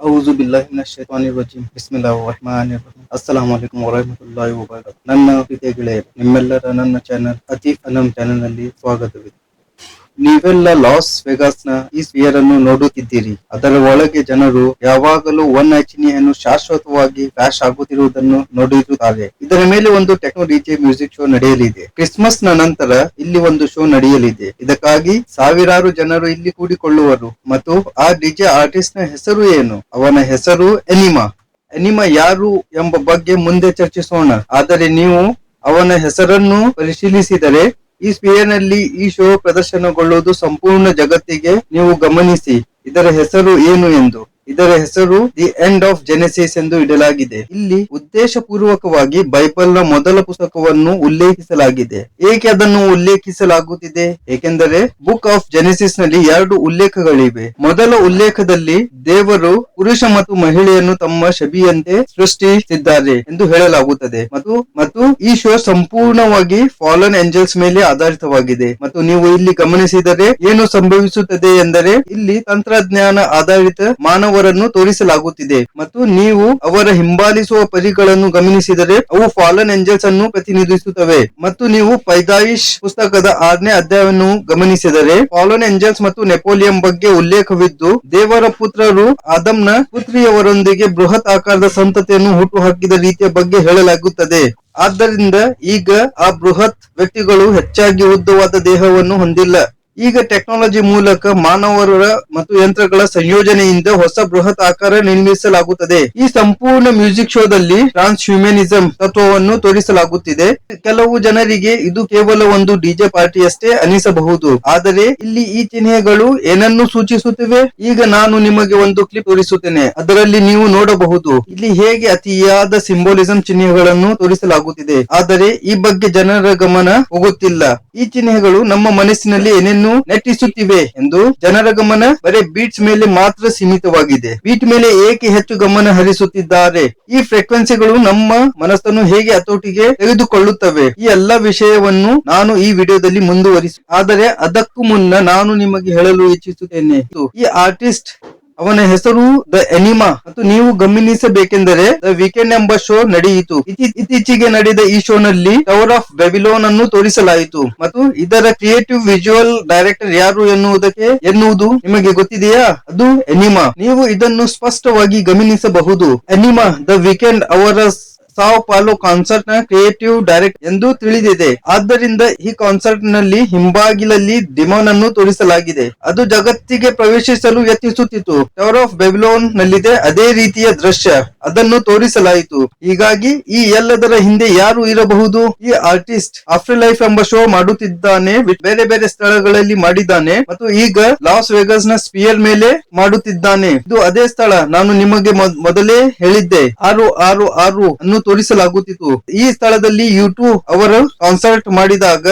ಔಜು ಬಿಲ್ಲಾಹಿ ಮಿನಶ್ ಶೈತಾನಿರ್ ರಜೀಮ್ ಬಿಸ್ಮಿಲ್ಲಾಹಿರ್ ರಹ್ಮಾನಿರ್ ರಹೀಮ್ ಅಸ್ಸಲಾಮು ಅಲೈಕುಂ ವರಹಮತುಲ್ಲಾಹಿ ವಬರಕಾತು ನನ್ನ ಪ್ರೀತಿಯ ಗೆಳೆಯರು ನಿಮ್ಮೆಲ್ಲರ ನನ್ನ ಚಾನೆಲ್ ಅತೀಫ್ ಅನಮ್ ಚಾನೆಲ್ ನಲ್ಲಿ ಸ್ವಾಗತವಿದೆ ನೀವೆಲ್ಲ ಲಾಸ್ ವೆಗಾಸ್ನ ಈ ಸ್ಪಿಯರ್ ಅನ್ನು ನೋಡುತ್ತಿದ್ದೀರಿ. ಅದರ ಒಳಗೆ ಜನರು ಯಾವಾಗಲೂ ಒನ್ ಚಿಹ್ನೆಯನ್ನು ಶಾಶ್ವತವಾಗಿ ಫ್ಲಾಶ್ ಆಗುತ್ತಿರುವುದನ್ನು ನೋಡಿರುತ್ತಾರೆ. ಇದರ ಮೇಲೆ ಒಂದು ಟೆಕ್ನೋ ಡಿಜೆ ಮ್ಯೂಸಿಕ್ ಶೋ ನಡೆಯಲಿದೆ. ಕ್ರಿಸ್ಮಸ್ನ ನಂತರ ಇಲ್ಲಿ ಒಂದು ಶೋ ನಡೆಯಲಿದೆ. ಇದಕ್ಕಾಗಿ ಸಾವಿರಾರು ಜನರು ಇಲ್ಲಿ ಕೂಡಿಕೊಳ್ಳುವರು. ಮತ್ತು ಆ ಡಿಜೆ ಆರ್ಟಿಸ್ಟ್ನ ಹೆಸರು ಏನು? ಅವನ ಹೆಸರು ಎನಿಮಾ ಎನಿಮಾ ಯಾರು ಎಂಬ ಬಗ್ಗೆ ಮುಂದೆ ಚರ್ಚಿಸೋಣ. ಆದರೆ ನೀವು ಅವನ ಹೆಸರನ್ನು ಪರಿಶೀಲಿಸಿದರೆ ಈ ಸ್ಪಿಯರ್ನಲ್ಲಿ ಈ ಶೋ ಪ್ರದರ್ಶನಗೊಳ್ಳುವುದು ಸಂಪೂರ್ಣ ಜಗತ್ತಿಗೆ ನೀವು ಗಮನಿಸಿ. ಇದರ ಹೆಸರು ಏನು ಎಂದು. ಇದರ ಹೆಸರು ದಿ ಎಂಡ್ ಆಫ್ ಜೆನೆಸಿಸ್ ಎಂದು ಇಡಲಾಗಿದೆ. ಇಲ್ಲಿ ಉದ್ದೇಶಪೂರ್ವಕವಾಗಿ ಬೈಬಲ್ನ ಮೊದಲ ಪುಸ್ತಕವನ್ನು ಉಲ್ಲೇಖಿಸಲಾಗಿದೆ. ಏಕೆ ಅದನ್ನು ಉಲ್ಲೇಖಿಸಲಾಗುತ್ತಿದೆ? ಏಕೆಂದರೆ ಬುಕ್ ಆಫ್ ಜೆನೆಸಿಸ್ನಲ್ಲಿ ಎರಡು ಉಲ್ಲೇಖಗಳಿವೆ. ಮೊದಲ ಉಲ್ಲೇಖದಲ್ಲಿ ದೇವರು ಪುರುಷ ಮತ್ತು ಮಹಿಳೆಯನ್ನು ತಮ್ಮ ಶಬಿಯಂತೆ ಸೃಷ್ಟಿಸಿದ್ದಾರೆ ಎಂದು ಹೇಳಲಾಗುತ್ತದೆ. ಮತ್ತು ಮತ್ತು ಈ ಶೋ ಸಂಪೂರ್ಣವಾಗಿ ಫಾಲನ್ ಏಂಜಲ್ಸ್ ಮೇಲೆ ಆಧಾರಿತವಾಗಿದೆ. ಮತ್ತು ನೀವು ಇಲ್ಲಿ ಗಮನಿಸಿದರೆ ಏನು ಸಂಭವಿಸುತ್ತದೆ ಎಂದರೆ ಇಲ್ಲಿ ತಂತ್ರಜ್ಞಾನ ಆಧಾರಿತ ಮಾನವರನ್ನು ತೋರಿಸಲಾಗುತ್ತಿದೆ. ಮತ್ತು ನೀವು ಅವರ ಹಿಂಬಾಲಿಸುವ ಪರಿಗಳನ್ನು ಗಮನಿಸಿದರೆ ಅವು ಫಾಲನ್ ಏಂಜಲ್ಸ್ ಅನ್ನು ಪ್ರತಿನಿಧಿಸುತ್ತವೆ. ಮತ್ತು ನೀವು ಪೈದಾಯಿಶ್ ಪುಸ್ತಕದ ಆರನೇ ಅಧ್ಯಾಯವನ್ನು ಗಮನಿಸಿದರೆ ಫಾಲನ್ ಏಂಜಲ್ಸ್ ಮತ್ತು ನೆಪೋಲಿಯಂ ಬಗ್ಗೆ ಉಲ್ಲೇಖವಿದ್ದು, ದೇವರ ಪುತ್ರರು ಆದಮ್ನ ಪುತ್ರಿಯವರೊಂದಿಗೆ ಬೃಹತ್ ಆಕಾರದ ಸಂತತಿಯನ್ನು ಹುಟ್ಟುಹಾಕಿದ ರೀತಿಯ ಬಗ್ಗೆ ಹೇಳಲಾಗುತ್ತದೆ. ಆದ್ದರಿಂದ ಈಗ ಆ ಬೃಹತ್ ವ್ಯಕ್ತಿಗಳು ಹೆಚ್ಚಾಗಿ ಉದ್ದವಾದ ದೇಹವನ್ನು ಹೊಂದಿಲ್ಲ. ಈಗ ಟೆಕ್ನಾಲಜಿ ಮೂಲಕ ಮಾನವರ ಮತ್ತು ಯಂತ್ರಗಳ ಸಂಯೋಜನೆಯಿಂದ ಹೊಸ ಬೃಹತ್ ಆಕಾರ ನಿರ್ಮಿಸಲಾಗುತ್ತದೆ. ಈ ಸಂಪೂರ್ಣ ಮ್ಯೂಸಿಕ್ ಶೋದಲ್ಲಿ ಟ್ರಾನ್ಸ್ ಹ್ಯೂಮನಿಸಂ ತತ್ವವನ್ನು ತೋರಿಸಲಾಗುತ್ತಿದೆ. ಕೆಲವು ಜನರಿಗೆ ಇದು ಕೇವಲ ಒಂದು ಡಿಜೆ ಪಾರ್ಟಿಯಷ್ಟೇ ಅನಿಸಬಹುದು. ಆದರೆ ಇಲ್ಲಿ ಈ ಚಿಹ್ನೆಗಳು ಏನನ್ನು ಸೂಚಿಸುತ್ತಿವೆ? ಈಗ ನಾನು ನಿಮಗೆ ಒಂದು ಕ್ಲಿಪ್ ತೋರಿಸುತ್ತೇನೆ. ಅದರಲ್ಲಿ ನೀವು ನೋಡಬಹುದು. ಇಲ್ಲಿ ಹೇಗೆ ಅತಿಯಾದ ಸಿಂಬೋಲಿಸಂ ಚಿಹ್ನೆಗಳನ್ನು ತೋರಿಸಲಾಗುತ್ತಿದೆ. ಆದರೆ ಈ ಬಗ್ಗೆ ಜನರ ಗಮನ ಹೋಗುತ್ತಿಲ್ಲ. ಈ ಚಿಹ್ನೆಗಳು ನಮ್ಮ ಮನಸ್ಸಿನಲ್ಲಿ ಏನೇನು ನೆಟ್ಟಿಸುತ್ತಿವೆ ಎಂದು ಜನರ ಗಮನ ಬರೀ ಬೀಟ್ಸ್ ಮೇಲೆ ಮಾತ್ರ ಸೀಮಿತವಾಗಿದೆ. ಬೀಟ್ ಮೇಲೆ ಏಕೆ ಹೆಚ್ಚು ಗಮನ ಹರಿಸುತ್ತಿದ್ದಾರೆ? ಈ ಫ್ರೀಕ್ವೆನ್ಸಿಗಳು ನಮ್ಮ ಮನಸ್ಸನ್ನು ಹೇಗೆ ಹತೋಟಿಗೆ ತೆಗೆದುಕೊಳ್ಳುತ್ತವೆ? ಈ ಎಲ್ಲಾ ವಿಷಯವನ್ನು ನಾನು ಈ ವಿಡಿಯೋದಲ್ಲಿ ಮುಂದುವರಿಸ. ಆದರೆ ಅದಕ್ಕೂ ಮುನ್ನ ನಾನು ನಿಮಗೆ ಹೇಳಲು ಇಚ್ಛಿಸುತ್ತೇನೆ. ಈ ಆರ್ಟಿಸ್ಟ್ ಅವನ ಹೆಸರು ದ ಎನಿಮಾ. ಮತ್ತು ನೀವು ಗಮನಿಸಬೇಕೆಂದರೆ ದ ವೀಕೆಂಡ್ ಎಂಬ ಶೋ ನಡೆಯಿತು. ಇತ್ತೀ- ಇತ್ತೀಚೆಗೆ ನಡೆದ ಈ ಶೋ ನಲ್ಲಿ ಟವರ್ ಆಫ್ ಬೆಬಿಲೋನ್ ಅನ್ನು ತೋರಿಸಲಾಯಿತು. ಮತ್ತು ಇದರ ಕ್ರಿಯೇಟಿವ್ ವಿಜುವಲ್ ಡೈರೆಕ್ಟರ್ ಯಾರು ಎನ್ನುವುದಕ್ಕೆ ಎನ್ನುವುದು ನಿಮಗೆ ಗೊತ್ತಿದೆಯಾ? ಅದು ಎನಿಮಾ. ನೀವು ಇದನ್ನು ಸ್ಪಷ್ಟವಾಗಿ ಗಮನಿಸಬಹುದು. ಎನಿಮಾ ದ ವೀಕೆಂಡ್ ಅವರ ಸಾವ್ ಪಾಲೋ ಕಾನ್ಸರ್ಟ್ನ ಕ್ರಿಯೇಟಿವ್ ಡೈರೆಕ್ಟ್ ಎಂದು ತಿಳಿದಿದೆ. ಆದ್ದರಿಂದ ಈ ಕಾನ್ಸರ್ಟ್ನಲ್ಲಿ ಹಿಂಬಾಗಿಲಲ್ಲಿ ಡಿಮೋನ್ ಅನ್ನು ತೋರಿಸಲಾಗಿದೆ. ಅದು ಜಗತ್ತಿಗೆ ಪ್ರವೇಶಿಸಲು ಯತ್ನಿಸುತ್ತಿತ್ತು. ಟವರ್ ಆಫ್ ಬೆಬಿಲೋನ್ ನಲ್ಲಿದೆ ಅದೇ ರೀತಿಯ ದೃಶ್ಯ. ಅದನ್ನು ತೋರಿಸಲಾಯಿತು. ಹೀಗಾಗಿ ಈ ಎಲ್ಲದರ ಹಿಂದೆ ಯಾರು ಇರಬಹುದು? ಈ ಆರ್ಟಿಸ್ಟ್ ಆಫ್ಟರ್ ಲೈಫ್ ಎಂಬ ಶೋ ಮಾಡುತ್ತಿದ್ದಾನೆ ಬೇರೆ ಬೇರೆ ಸ್ಥಳಗಳಲ್ಲಿ ಮಾಡಿದ್ದಾನೆ ಮತ್ತು ಈಗ ಲಾಸ್ ವೆಗಸ್ನ ಸ್ಪಿಯರ್ ಮೇಲೆ ಮಾಡುತ್ತಿದ್ದಾನೆ. ಇದು ಅದೇ ಸ್ಥಳ. ನಾನು ನಿಮಗೆ ಮೊದ್- ಮೊದಲೇ ಹೇಳಿದ್ದೆ. ಆರು ಆರು ಆರು ಅನ್ನು ತೋರಿಸಲಾಗುತ್ತಿತ್ತು. ಈ ಸ್ಥಳದಲ್ಲಿ ಯೂಟ್ಯೂಬ್ ಅವರು ಕಾನ್ಸರ್ಟ್ ಮಾಡಿದಾಗ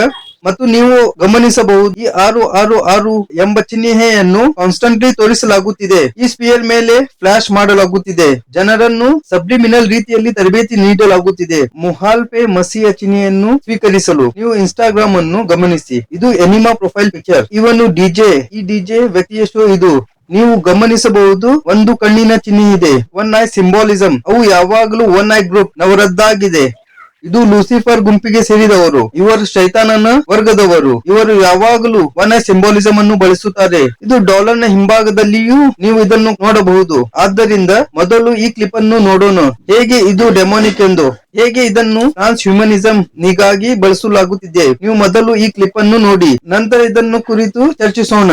ಮತ್ತು ನೀವು ಗಮನಿಸಬಹುದು ಈ ಆರು ಆರು ಆರು ಎಂಬ ಚಿಹ್ನೆಯನ್ನು ಕಾನ್ಸ್ಟಂಟ್ಲಿ ತೋರಿಸಲಾಗುತ್ತಿದೆ. ಈ ಸ್ಪಿಯರ್ ಮೇಲೆ ಫ್ಲಾಶ್ ಮಾಡಲಾಗುತ್ತಿದೆ. ಜನರನ್ನು ಸಬ್ಲಿಮಿನಲ್ ರೀತಿಯಲ್ಲಿ ತರಬೇತಿ ನೀಡಲಾಗುತ್ತಿದೆ. ಮುಹಾಲ್ಪೆ ಮಸಿಯ ಚಿಹ್ನೆಯನ್ನು ಸ್ವೀಕರಿಸಲು ನೀವು ಇನ್ಸ್ಟಾಗ್ರಾಮ್ ಅನ್ನು ಗಮನಿಸಿ. ಇದು ಎನಿಮಾ ಪ್ರೊಫೈಲ್ ಪಿಕ್ಚರ್ ಇವನು ಡಿಜೆ ಈ ಡಿಜೆ ವ್ಯಕ್ತಿಯಷ್ಟು ಇದು. ನೀವು ಗಮನಿಸಬಹುದು, ಒಂದು ಕಣ್ಣಿನ ಚಿಹ್ನೆ ಇದೆ. ಒನ್ ಐ ಸಿಂಬಾಲಿಸಂ ಅವು ಯಾವಾಗಲೂ ಒನ್ ಐ ಗ್ರೂಪ್ ನವರದ್ದಾಗಿದೆ. ಇದು ಲೂಸಿಫರ್ ಗುಂಪಿಗೆ ಸೇರಿದವರು. ಇವರು ಶೈತಾನನ ವರ್ಗದವರು. ಇವರು ಯಾವಾಗಲೂ ಒನ್ ಐ ಸಿಂಬಾಲಿಸಂ ಅನ್ನು ಬಳಸುತ್ತಾರೆ. ಇದು ಡಾಲರ್ನ ಹಿಂಭಾಗದಲ್ಲಿಯೂ ನೀವು ಇದನ್ನು ನೋಡಬಹುದು. ಆದ್ದರಿಂದ ಮೊದಲು ಈ ಕ್ಲಿಪ್ ಅನ್ನು ನೋಡೋಣ. ಹೇಗೆ ಇದು ಡೆಮೋನಿಕ್ ಎಂದು. ಹೇಗೆ ಇದನ್ನು ಟ್ರಾನ್ಸ್ ಹ್ಯೂಮನಿಸಂ ನಿಗಾಗಿ ಬಳಸಲಾಗುತ್ತಿದೆ. ನೀವು ಮೊದಲು ಈ ಕ್ಲಿಪ್ ಅನ್ನು ನೋಡಿ. ನಂತರ ಇದನ್ನು ಕುರಿತು ಚರ್ಚಿಸೋಣ.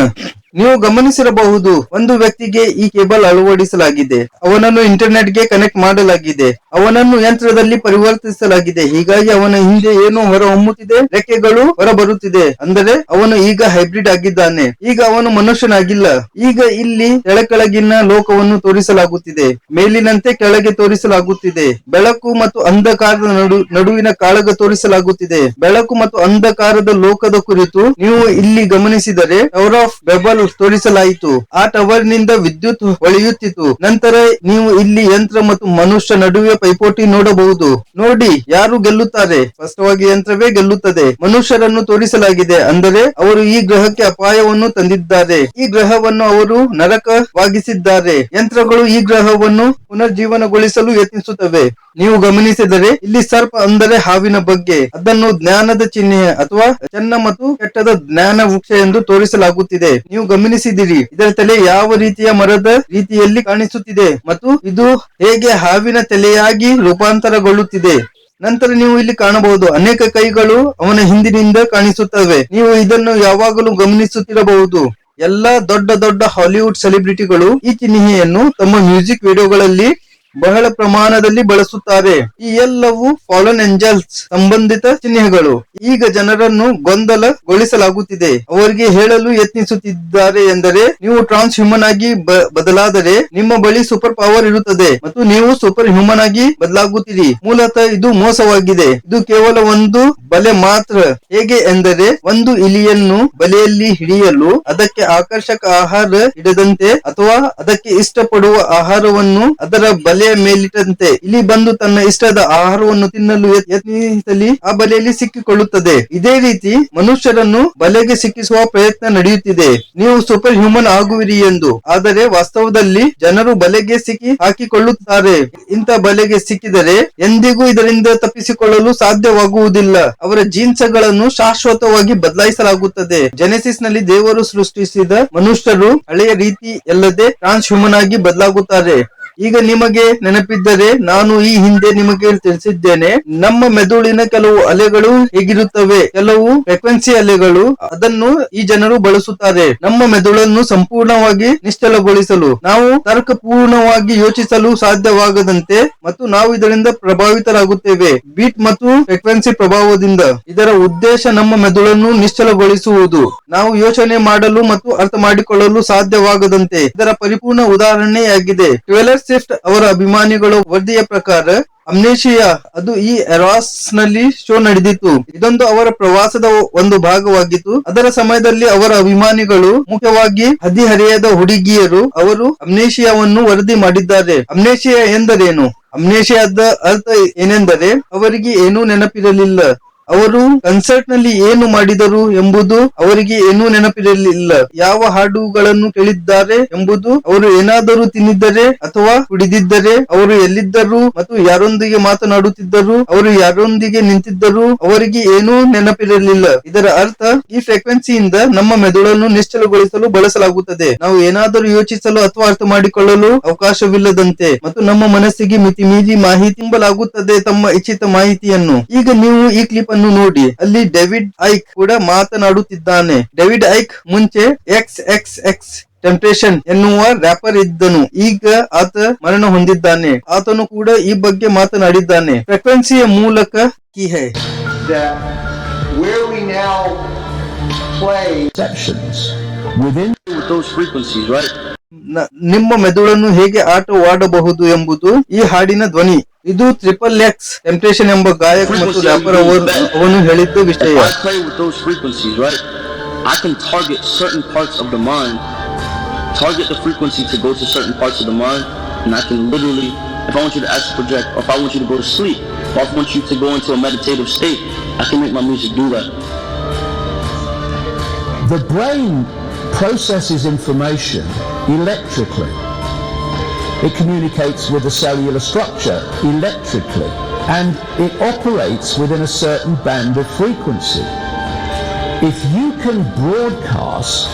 ನೀವು ಗಮನಿಸಿರಬಹುದು, ಒಂದು ವ್ಯಕ್ತಿಗೆ ಈ ಕೇಬಲ್ ಅಳವಡಿಸಲಾಗಿದೆ. ಅವನನ್ನು ಇಂಟರ್ನೆಟ್ಗೆ ಕನೆಕ್ಟ್ ಮಾಡಲಾಗಿದೆ. ಅವನನ್ನು ಯಂತ್ರದಲ್ಲಿ ಪರಿವರ್ತಿಸಲಾಗಿದೆ. ಹೀಗಾಗಿ ಅವನ ಹಿಂದೆ ಏನು ಹೊರ ಹೊಮ್ಮುತ್ತಿದೆ ರೆಕ್ಕೆಗಳು ಹೊರಬರುತ್ತಿದೆ. ಅಂದರೆ ಅವನು ಈಗ ಹೈಬ್ರಿಡ್ ಆಗಿದ್ದಾನೆ. ಈಗ ಅವನು ಮನುಷ್ಯನಾಗಿಲ್ಲ. ಈಗ ಇಲ್ಲಿ ಕೆಳಕೆಳಗಿನ ಲೋಕವನ್ನು ತೋರಿಸಲಾಗುತ್ತಿದೆ. ಮೇಲಿನಂತೆ ಕೆಳಗೆ ತೋರಿಸಲಾಗುತ್ತಿದೆ. ಬೆಳಕು ಮತ್ತು ಅಂಧಕಾರದ ನಡು, ನಡುವಿನ ಕಾಳಗ ತೋರಿಸಲಾಗುತ್ತಿದೆ. ಬೆಳಕು ಮತ್ತು ಅಂಧಕಾರದ ಲೋಕದ ಕುರಿತು ನೀವು ಇಲ್ಲಿ ಗಮನಿಸಿದರೆ ಟವರ್ ಆಫ್ ಬೆಬಲ್ ತೋರಿಸಲಾಯಿತು. ಆ ಟವರ್ನಿಂದ ವಿದ್ಯುತ್ ಹೊಳೆಯುತ್ತಿತ್ತು ನಂತರ ನೀವು ಇಲ್ಲಿ ಯಂತ್ರ ಮತ್ತು ಮನುಷ್ಯ ನಡುವೆ ಪೈಪೋಟಿ ನೋಡಬಹುದು. ನೋಡಿ, ಯಾರು ಗೆಲ್ಲುತ್ತಾರೆ? ಸ್ಪಷ್ಟವಾಗಿ ಯಂತ್ರವೇ ಗೆಲ್ಲುತ್ತದೆ. ಮನುಷ್ಯರನ್ನು ತೋರಿಸಲಾಗಿದೆ. ಅಂದರೆ ಅವರು ಈ ಗ್ರಹಕ್ಕೆ ಅಪಾಯವನ್ನು ತಂದಿದ್ದಾರೆ. ಈ ಗ್ರಹವನ್ನು ಅವರು ನರಕವಾಗಿಸಿದ್ದಾರೆ. ಯಂತ್ರಗಳು ಈ ಗ್ರಹವನ್ನು ಪುನರ್ಜೀವನಗೊಳಿಸಲು ಯತ್ನಿಸುತ್ತವೆ. ನೀವು ಗಮನಿಸಿದರೆ, ಇಲ್ಲಿ ಸರ್ಪ ಅಂದರೆ ಹಾವಿನ ಬಗ್ಗೆ, ಅದನ್ನು ಜ್ಞಾನದ ಚಿಹ್ನೆ ಅಥವಾ ಚೆನ್ನ ಮತ್ತು ಕೆಟ್ಟದ ಜ್ಞಾನ ವೃಕ್ಷ ಎಂದು ತೋರಿಸಲಾಗುತ್ತಿದೆ. ನೀವು ಗಮನಿಸಿದಿರಿ. ಇದರ ತಲೆ ಯಾವ ರೀತಿಯ ಮರದ ರೀತಿಯಲ್ಲಿ ಕಾಣಿಸುತ್ತಿದೆ ಮತ್ತು ಇದು ಹೇಗೆ ಹಾವಿನ ತಲೆಯಾಗಿ ರೂಪಾಂತರಗೊಳ್ಳುತ್ತಿದೆ? ನಂತರ ನೀವು ಇಲ್ಲಿ ಕಾಣಬಹುದು. ಅನೇಕ ಕೈಗಳು ಅವನ ಹಿಂದಿನಿಂದ ಕಾಣಿಸುತ್ತವೆ. ನೀವು ಇದನ್ನು ಯಾವಾಗಲೂ ಗಮನಿಸುತ್ತಿರಬಹುದು. ಎಲ್ಲಾ ದೊಡ್ಡ ದೊಡ್ಡ ಹಾಲಿವುಡ್ ಸೆಲೆಬ್ರಿಟಿಗಳು ಈ ಚಿಹ್ನೆಯನ್ನು ತಮ್ಮ ಮ್ಯೂಸಿಕ್ ವಿಡಿಯೋಗಳಲ್ಲಿ ಬಹಳ ಪ್ರಮಾಣದಲ್ಲಿ ಬಳಸುತ್ತಾರೆ. ಈ ಎಲ್ಲವೂ ಫಾಲನ್ ಎಂಜಲ್ಸ್ ಸಂಬಂಧಿತ ಚಿಹ್ನೆಗಳು. ಈಗ ಜನರನ್ನು ಗೊಂದಲಗೊಳಿಸಲಾಗುತ್ತಿದೆ. ಅವರಿಗೆ ಹೇಳಲು ಯತ್ನಿಸುತ್ತಿದ್ದಾರೆ ಎಂದರೆ, ನೀವು ಟ್ರಾನ್ಸ್ ಹ್ಯೂಮನ್ ಆಗಿ ಬದಲಾದರೆ ನಿಮ್ಮ ಬಳಿ ಸೂಪರ್ ಪವರ್ ಇರುತ್ತದೆ ಮತ್ತು ನೀವು ಸೂಪರ್ ಹ್ಯೂಮನ್ ಆಗಿ ಬದಲಾಗುತ್ತೀರಿ. ಮೂಲತಃ ಇದು ಮೋಸವಾಗಿದೆ. ಇದು ಕೇವಲ ಒಂದು ಬಲೆ ಮಾತ್ರ. ಹೇಗೆ ಎಂದರೆ, ಒಂದು ಇಲಿಯನ್ನು ಬಲೆಯಲ್ಲಿ ಹಿಡಿಯಲು ಅದಕ್ಕೆ ಆಕರ್ಷಕ ಆಹಾರ ಇಡದಂತೆ ಅಥವಾ ಅದಕ್ಕೆ ಇಷ್ಟಪಡುವ ಆಹಾರವನ್ನು ಅದರ ಬಲೆಯ ಮೇಲಿಟ್ಟಂತೆ. ಇಲ್ಲಿ ಬಂದು ತನ್ನ ಇಷ್ಟದ ಆಹಾರವನ್ನು ತಿನ್ನಲು ಯತ್- ಯತ್ನಿಸಲಿ ಆ ಬಲೆಯಲ್ಲಿ ಸಿಕ್ಕಿಕೊಳ್ಳುತ್ತದೆ. ಇದೇ ರೀತಿ ಮನುಷ್ಯರನ್ನು ಬಲೆಗೆ ಸಿಕ್ಕಿಸುವ ಪ್ರಯತ್ನ ನಡೆಯುತ್ತಿದೆ. ನೀವು ಸೂಪರ್ ಹ್ಯೂಮನ್ ಆಗುವಿರಿ ಎಂದು. ಆದರೆ ವಾಸ್ತವದಲ್ಲಿ ಜನರು ಬಲೆಗೆ ಸಿಕ್ಕಿ ಹಾಕಿಕೊಳ್ಳುತ್ತಾರೆ. ಇಂಥ ಬಲೆಗೆ ಸಿಕ್ಕಿದರೆ ಎಂದಿಗೂ ಇದರಿಂದ ತಪ್ಪಿಸಿಕೊಳ್ಳಲು ಸಾಧ್ಯವಾಗುವುದಿಲ್ಲ. ಅವರ ಜೀನ್ಸ್ಗಳನ್ನು ಶಾಶ್ವತವಾಗಿ ಬದಲಾಯಿಸಲಾಗುತ್ತದೆ. ಜೆನೆಸಿಸ್ನಲ್ಲಿ ದೇವರು ಸೃಷ್ಟಿಸಿದ ಮನುಷ್ಯರು ಹಳೆಯ ರೀತಿ ಎಲ್ಲದೆ ಟ್ರಾನ್ಸ್ ಹ್ಯೂಮನ್ ಆಗಿ ಬದಲಾಗುತ್ತಾರೆ. ಈಗ ನಿಮಗೆ ನೆನಪಿದ್ದರೆ ನಾನು ಈ ಹಿಂದೆ ನಿಮಗೆ ತಿಳಿಸಿದ್ದೇನೆ, ನಮ್ಮ ಮೆದುಳಿನ ಕೆಲವು ಅಲೆಗಳು ಹೇಗಿರುತ್ತವೆ, ಕೆಲವು ಫ್ರೀಕ್ವೆನ್ಸಿ ಅಲೆಗಳು ಅದನ್ನು ಈ ಜನರು ಬಳಸುತ್ತಾರೆ. ನಮ್ಮ ಮೆದುಳನ್ನು ಸಂಪೂರ್ಣವಾಗಿ ನಿಶ್ಚಲಗೊಳಿಸಲು, ನಾವು ತರ್ಕಪೂರ್ಣವಾಗಿ ಯೋಚಿಸಲು ಸಾಧ್ಯವಾಗದಂತೆ ಮತ್ತು ನಾವು ಇದರಿಂದ ಪ್ರಭಾವಿತರಾಗುತ್ತೇವೆ. ಬೀಟ್ ಮತ್ತು ಫ್ರೀಕ್ವೆನ್ಸಿ ಪ್ರಭಾವದಿಂದ ಇದರ ಉದ್ದೇಶ ನಮ್ಮ ಮೆದುಳನ್ನು ನಿಶ್ಚಲಗೊಳಿಸುವುದು. ನಾವು ಯೋಚನೆ ಮಾಡಲು ಮತ್ತು ಅರ್ಥ ಮಾಡಿಕೊಳ್ಳಲು ಸಾಧ್ಯವಾಗದಂತೆ. ಇದರ ಪರಿಪೂರ್ಣ ಉದಾಹರಣೆಯಾಗಿದೆ. ಟ್ವೇಲರ್ ಸ್ವಿಫ್ಟ್ ಅವರ ಅಭಿಮಾನಿಗಳು ವರದಿಯ ಪ್ರಕಾರ ಅಮ್ನೇಷಿಯಾ ಅದು ಈ ಎರಾಸ್ನಲ್ಲಿ ಶೋ ನಡೆದಿತ್ತು. ಇದೊಂದು ಅವರ ಪ್ರವಾಸದ ಒಂದು ಭಾಗವಾಗಿತ್ತು. ಅದರ ಸಮಯದಲ್ಲಿ ಅವರ ಅಭಿಮಾನಿಗಳು ಮುಖ್ಯವಾಗಿ ಹದಿಹರೆಯದ ಹುಡುಗಿಯರು ಅವರು ಅಮ್ನೇಷಿಯಾವನ್ನು ವರದಿ ಮಾಡಿದ್ದಾರೆ. ಅಮ್ನೇಷಿಯಾ ಎಂದರೇನು? ಅಮ್ನೇಷಿಯಾದ ಅರ್ಥ ಏನೆಂದರೆ ಅವರಿಗೆ ಏನೂ ನೆನಪಿರಲಿಲ್ಲ. ಅವರು ಕನ್ಸರ್ಟ್ನಲ್ಲಿ ಏನು ಮಾಡಿದರು ಎಂಬುದು ಅವರಿಗೆ ಏನೂ ನೆನಪಿರಲಿಲ್ಲ. ಯಾವ ಹಾಡುಗಳನ್ನು ಕೇಳಿದ್ದಾರೆ ಎಂಬುದು ಅವರು ಏನಾದರೂ ತಿನ್ನಿದ್ದರೆ ಅಥವಾ ಕುಡಿದಿದ್ದರೆ ಅವರು ಎಲ್ಲಿದ್ದರು ಮತ್ತು ಯಾರೊಂದಿಗೆ ಮಾತನಾಡುತ್ತಿದ್ದರು, ಅವರು ಯಾರೊಂದಿಗೆ ನಿಂತಿದ್ದರು, ಅವರಿಗೆ ಏನೂ ನೆನಪಿರಲಿಲ್ಲ. ಇದರ ಅರ್ಥ ಈ ಫ್ರೀಕ್ವೆನ್ಸಿಯಿಂದ ನಮ್ಮ ಮೆದುಳನ್ನು ನಿಶ್ಚಲಗೊಳಿಸಲು ಬಳಸಲಾಗುತ್ತದೆ. ನಾವು ಏನಾದರೂ ಯೋಚಿಸಲು ಅಥವಾ ಅರ್ಥ ಮಾಡಿಕೊಳ್ಳಲು ಅವಕಾಶವಿಲ್ಲದಂತೆ ಮತ್ತು ನಮ್ಮ ಮನಸ್ಸಿಗೆ ಮಿತಿ ಮೀರಿ ಮಾಹಿತಿ ತುಂಬಲಾಗುತ್ತದೆ ತಮ್ಮ ಇಚ್ಛಿತ ಮಾಹಿತಿಯನ್ನು. ಈಗ ನೀವು ಈ ಕ್ಲಿಪ್ ಅನ್ನು ನೋಡಿ. ಅಲ್ಲಿ ಡೇವಿಡ್ ಐಕ್ ಕೂಡ ಮಾತನಾಡುತ್ತಿದ್ದಾನೆ. ಡೇವಿಡ್ ಐಕ್ ಮುಂಚೆ ಎಕ್ಸ್ ಎಕ್ಸ್ ಎಕ್ಸ್ ಟೆಂಪ್ಟೇಷನ್ ಎನ್ನುವ ರ್ಯಾಪರ್ ಇದ್ದನು. ಈಗ ಆತ ಮರಣ ಹೊಂದಿದ್ದಾನೆ. ಆತನು ಕೂಡ ಈ ಬಗ್ಗೆ ಮಾತನಾಡಿದ್ದಾನೆ. ಫ್ರೀಕ್ವೆನ್ಸಿಯ ಮೂಲಕ ಕಿ ಹೈ within with those frequencies, right? ನ- ನಿಮ್ಮ ಮೆದುಳನ್ನು ಹೇಗೆ ಆಟವಾಡಬಹುದು ಎಂಬುದು ಈ ಹಾಡಿನ ಧ್ವನಿ ಇದು ಟ್ರಿಪಲ್ ಎಕ್ಸ್ ಟೆಂಪ್ಟೇಷನ್ ಎಂಬ ಗಾಯಕ ಮತ್ತು ರ್ಯಾಪರ್ ಅವರು ಅವನು ಹೇಳಿದ್ದ ವಿಷಯ If I play with those frequencies, right, I can target certain parts of the mind, target the frequency to go to certain parts of the mind, and I can literally, if I want you to astral project, or if I want you to go to sleep, or if I want you to go into a meditative state, I can make my music do that. the brain processes information electrically. It communicates with the cellular structure electrically and it operates within a certain band of frequency. If you can broadcast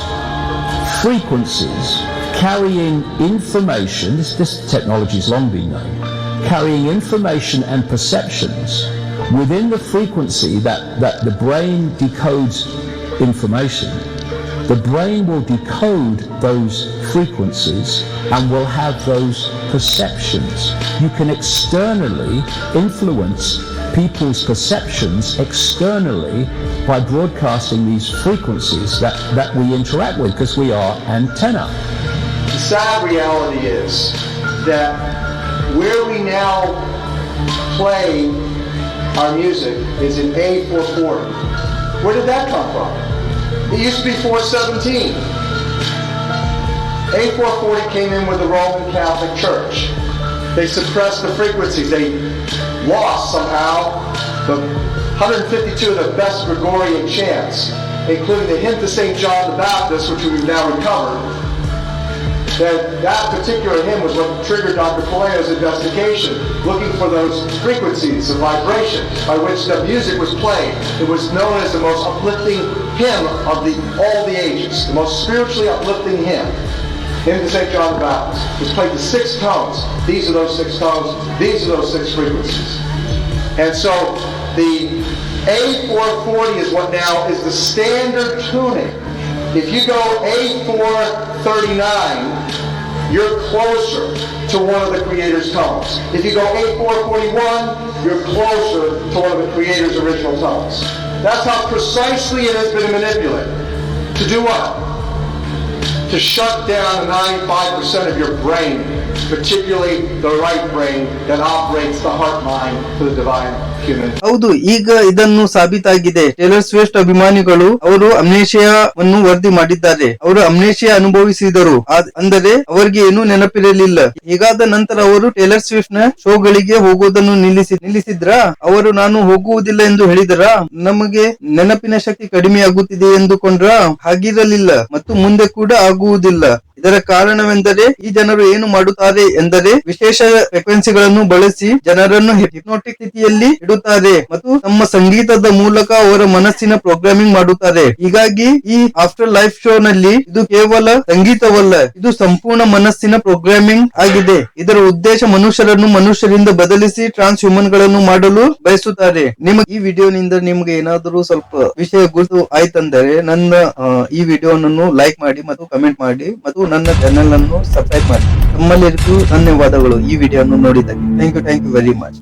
frequencies carrying information, this, this technology has long been known, carrying information and perceptions within the frequency that, that the brain decodes information, the brain will decode those frequencies and will have those perceptions. You can externally influence people's perceptions externally by broadcasting these frequencies that, that we interact with because we are antenna. the sad reality is that where we now play our music is in A440. Where did that come from? It used to be 417. A440 came in with the Roman Catholic Church. They suppressed the frequencies. They lost somehow the 152 of the best Gregorian chants, including the hymn to St. John the Baptist, which we've now recovered. That, that particular hymn was what triggered Dr. Palaio's investigation, looking for those frequencies of vibration by which the music was played. It was known as the most uplifting hymn of the, all the ages, the most spiritually uplifting hymn. Hymn to St. John the Baptist. It was played to six tones. These are those six tones. These are those six frequencies. And so the A440 is what now is the standard tuning. If you go A439, you're closer to one of the Creator's tones. If you go A441, you're closer to one of the Creator's original tones. That's how precisely it has been manipulated. To do what? To shut down 95% of your brain, particularly the right brain that operates the heart mind for the divine ಹೌದು ಈಗ ಇದನ್ನು ಸಾಬೀತಾಗಿದೆ. Taylor Swift ಅಭಿಮಾನಿಗಳು ಅವರು ಅಮ್ನೇಷಿಯಾವನ್ನು ವರದಿ ಮಾಡಿದ್ದಾರೆ. ಅವರು amnesia ಅನುಭವಿಸಿದರು. ಅಂದರೆ ಅವರಿಗೆ ಏನೂ ನೆನಪಿರಲಿಲ್ಲ. ಹೀಗಾದ ನಂತರ ಅವರು ಟೇಲರ್ ಸ್ವಿಫ್ಟ್ನ ಶೋಗಳಿಗೆ ಹೋಗುವುದನ್ನು ನಿಲ್ಲಿಸಿ ನಿಲ್ಲಿಸಿದ್ರ? ಅವರು ನಾನು ಹೋಗುವುದಿಲ್ಲ ಎಂದು ಹೇಳಿದರ? ನಮಗೆ ನೆನಪಿನ ಶಕ್ತಿ ಕಡಿಮೆ ಆಗುತ್ತಿದೆ ಎಂದುಕೊಂಡ್ರ ಹಾಗಿರಲಿಲ್ಲ. ಮತ್ತು ಮುಂದೆ ಕೂಡ ಆಗುವುದಿಲ್ಲ ಇದರ ಕಾರಣವೆಂದರೆ ಈ ಜನರು ಏನು ಮಾಡುತ್ತಾರೆ ಎಂದರೆ ವಿಶೇಷ ಫ್ರೀಕ್ವೆನ್ಸಿಗಳನ್ನು ಬಳಸಿ ಜನರನ್ನು ಹಿಪ್ನೋಟಿಕ್ ಸ್ಥಿತಿಯಲ್ಲಿ ಇಡುತ್ತಾರೆ ಮತ್ತು ತಮ್ಮ ಸಂಗೀತದ ಮೂಲಕ ಅವರ ಮನಸ್ಸಿನ ಪ್ರೋಗ್ರಾಮಿಂಗ್ ಮಾಡುತ್ತಾರೆ. ಹೀಗಾಗಿ ಈ ಆಫ್ಟರ್ ಲೈಫ್ ಶೋ ನಲ್ಲಿ ಇದು ಕೇವಲ ಸಂಗೀತವಲ್ಲ, ಇದು ಸಂಪೂರ್ಣ ಮನಸ್ಸಿನ ಪ್ರೋಗ್ರಾಮಿಂಗ್ ಆಗಿದೆ. ಇದರ ಉದ್ದೇಶ ಮನುಷ್ಯರನ್ನು ಮನುಷ್ಯರಿಂದ ಬದಲಿಸಿ ಟ್ರಾನ್ಸ್ ಹ್ಯೂಮನ್ಗಳನ್ನು ಮಾಡಲು ಬಯಸುತ್ತಾರೆ. ನಿಮಗೆ ಈ ವಿಡಿಯೋನಿಂದ ನಿಮಗೆ ಏನಾದರೂ ಸ್ವಲ್ಪ ವಿಷಯ ಗುರುತು ಆಯ್ತಂದರೆ ನನ್ನ ಈ ವಿಡಿಯೋನನ್ನು ಲೈಕ್ ಮಾಡಿ ಮತ್ತು ಕಮೆಂಟ್ ಮಾಡಿ ಮತ್ತು ನನ್ನ ಚಾನೆಲ್ ಅನ್ನು ಸಬ್ಸ್ಕ್ರೈಬ್ ಮಾಡಿ. ನಮ್ಮಲ್ಲಿ ಧನ್ಯವಾದಗಳು ಈ ವಿಡಿಯೋ ನೋಡಿದ್ದಕ್ಕೆ. Thank you thank you very much